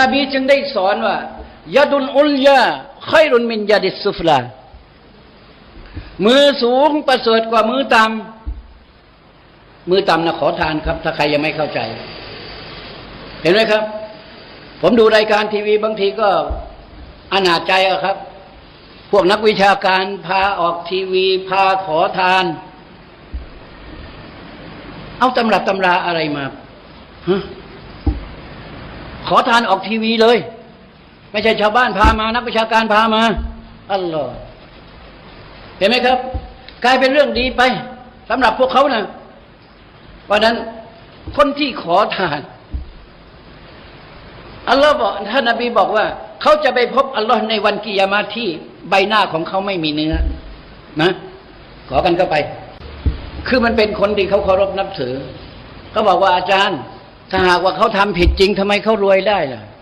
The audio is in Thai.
นบีจึงได้สอนว่ายาดุนอุลยาไครุนมินยาดิสุฟลา มือสูงประเสริฐกว่ามือต่ำมือต่ำนะขอทานครับ ถ้าใครยังไม่เข้าใจ เห็นไหมครับ ผมดูรายการทีวีบางทีก็อนาจใจอะครับ พวกนักวิชาการพาออกทีวี พาขอทาน เอาตำรับตำราอะไรมาฮะ ขอทานออกทีวีเลย ไม่ใช่ชาวบ้านพามา นักวิชาการพามาอัลลอฮ์เห็นไหมครับ กลายเป็นเรื่องดีไปสำหรับพวกเขานะเพราะนั้นคนที่ขอทานอัลลอฮ์บอกท่านนบีบอกว่า เขาจะไปพบอัลลอฮ์ในวันกิยามาที่ใบหน้าของเขาไม่มีเนื้อ นะ ขอกันเข้าไป คือมันเป็นคนที่เขาเคารพนับถือเขาบอกว่าอาจารย์ ถ้าหากว่าเขาทำผิดจริงทำไมเขารวยได้ล่ะ